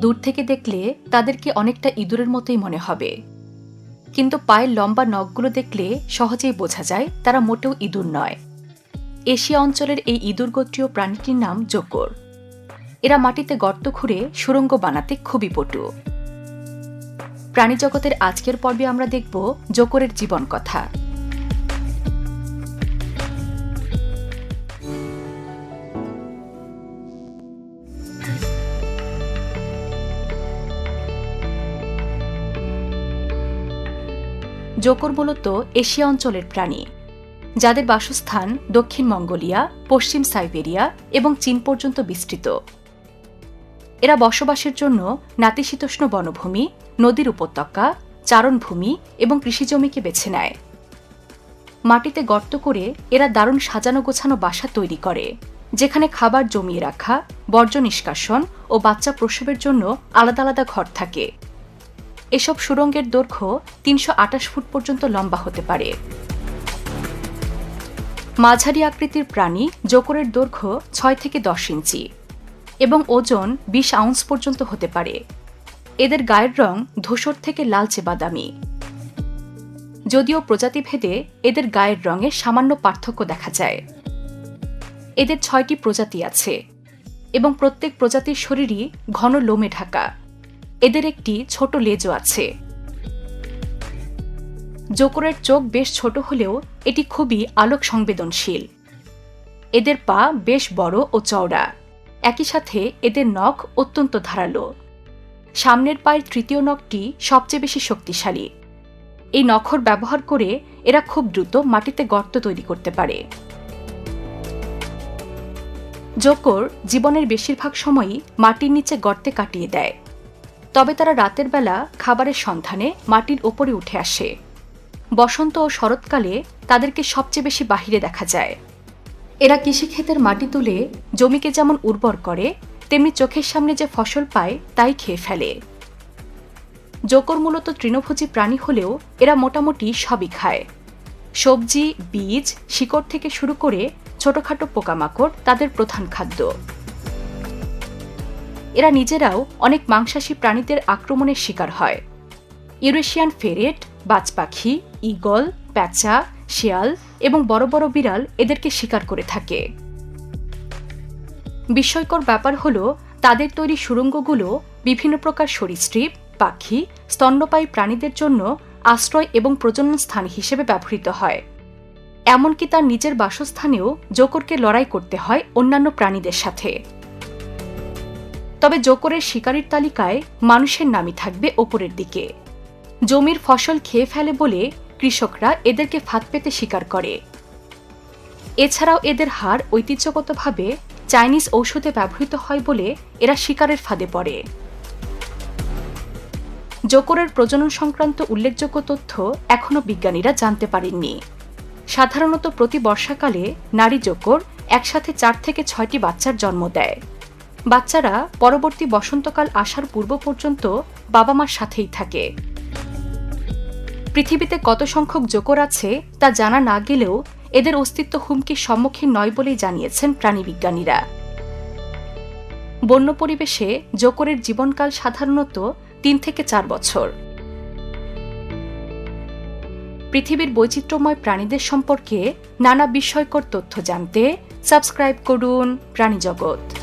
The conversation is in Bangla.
দূর থেকে দেখলে তাদেরকে অনেকটা ইঁদুরের মতোই মনে হবে। কিন্তু পায়ের লম্বা নখগুলো দেখলে সহজেই বোঝা যায় তারা মোটেও ইঁদুর নয়। এশিয়া অঞ্চলের এই ইঁদুর গোত্রীয় প্রাণীটির নাম জোকর। এরা মাটিতে গর্ত খুঁড়ে সুড়ঙ্গ বানাতে খুবই পটু। প্রাণীজগতের আজকের পর্বে আমরা দেখব জোকরের জীবন কথা। জোকর মূলত এশিয়া অঞ্চলের প্রাণী, যাদের বাসস্থান দক্ষিণ মঙ্গোলিয়া, পশ্চিম সাইবেরিয়া এবং চীন পর্যন্ত বিস্তৃত। এরা বসবাসের জন্য নাতিশীতোষ্ণ বনভূমি, নদীর উপত্যকা, চারণভূমি এবং কৃষিজমিকে বেছে নেয়। মাটিতে গর্ত করে এরা দারুণ সাজানো গোছানো বাসা তৈরি করে, যেখানে খাবার জমিয়ে রাখা, বর্জ্য নিষ্কাশন ও বাচ্চা প্রসবের জন্য আলাদা আলাদা ঘর থাকে। এসব সুরঙ্গের দৈর্ঘ্য তিনশো আটাশ ফুট পর্যন্ত লম্বা হতে পারে। মাঝারি আকৃতির প্রাণী জোকরের দৈর্ঘ্য ছয় থেকে দশ ইঞ্চি এবং ওজন বিশ আউন্স পর্যন্ত হতে পারে। এদের গায়ের রং ধূসর থেকে লালচে বাদামি। যদিও প্রজাতিভেদে এদের গায়ের রঙে সামান্য পার্থক্য দেখা যায়। এদের ছয়টি প্রজাতি আছে এবং প্রত্যেক প্রজাতির শরীরই ঘন লোমে ঢাকা। এদের একটি ছোট লেজও আছে। জোকরের চোখ বেশ ছোট হলেও এটি খুবই আলোক সংবেদনশীল। এদের পা বেশ বড় ও চওড়া। একই সাথে এদের নখ অত্যন্ত ধারালো। সামনের পায়ের তৃতীয় নখটি সবচেয়ে বেশি শক্তিশালী। এই নখর ব্যবহার করে এরা খুব দ্রুত মাটিতে গর্ত তৈরি করতে পারে। জোকর জীবনের বেশিরভাগ সময়ই মাটির নিচে গর্তে কাটিয়ে দেয়। তবে তারা রাতের বেলা খাবারের সন্ধানে মাটির ওপরে উঠে আসে। বসন্ত ও শরৎকালে তাদেরকে সবচেয়ে বেশি বাহিরে দেখা যায়। এরা কৃষিক্ষেতের মাটি তুলে জমিকে যেমন উর্বর করে, তেমনি চোখের সামনে যে ফসল পায় তাই খেয়ে ফেলে। জোকর মূলত তৃণভোজী প্রাণী হলেও এরা মোটামুটি সবই খায়। সবজি, বীজ, শিকড় থেকে শুরু করে ছোটখাটো পোকামাকড় তাদের প্রধান খাদ্য। এরা নিজেরাও অনেক মাংসাশী প্রাণীদের আক্রমণের শিকার হয়। ইউরেশিয়ান ফেরেট বাজপাখি ঈগল, প্যাঁচা, শিয়াল এবং বড় বড় বিড়াল এদেরকে শিকার করে থাকে। বিস্ময়কর ব্যাপার হল, তাদের তৈরি সুড়ঙ্গগুলো বিভিন্ন প্রকার সরীসৃপ, পাখি, স্তন্যপায়ী প্রাণীদের জন্য আশ্রয় এবং প্রজনন স্থান হিসেবে ব্যবহৃত হয়। এমনকি তার নিজের বাসস্থানেও জোকরকে লড়াই করতে হয় অন্যান্য প্রাণীদের সাথে। তবে জোকরের শিকারীর তালিকায় মানুষের নামই থাকবে ওপরের দিকে। জমির ফসল খেয়ে ফেলে বলে কৃষকরা এদেরকে ফাঁদ পেতে শিকার করে। এছাড়াও এদের হাড় ঐতিহ্যগতভাবে চাইনিজ ঔষধে ব্যবহৃত হয় বলে এরা শিকারের ফাঁদে পড়ে। জোকরের প্রজনন সংক্রান্ত উল্লেখযোগ্য তথ্য এখনও বিজ্ঞানীরা জানতে পারেননি। সাধারণত প্রতি বর্ষাকালে নারী জোকর একসাথে চার থেকে ছয়টি বাচ্চার জন্ম দেয়। বাচ্চারা পরবর্তী বসন্তকাল আসার পূর্ব পর্যন্ত বাবা মার সাথেই থাকে। পৃথিবীতে কত সংখ্যক জোকর আছে তা জানা না গেলেও এদের অস্তিত্ব হুমকির সম্মুখীন নয় বলেই জানিয়েছেন প্রাণীবিজ্ঞানীরা বন্য পরিবেশে জোকরের জীবনকাল সাধারণত তিন থেকে চার বছর। পৃথিবীর বৈচিত্র্যময় প্রাণীদের সম্পর্কে নানা বিস্ময়কর তথ্য জানতে সাবস্ক্রাইব করুন প্রাণীজগৎ।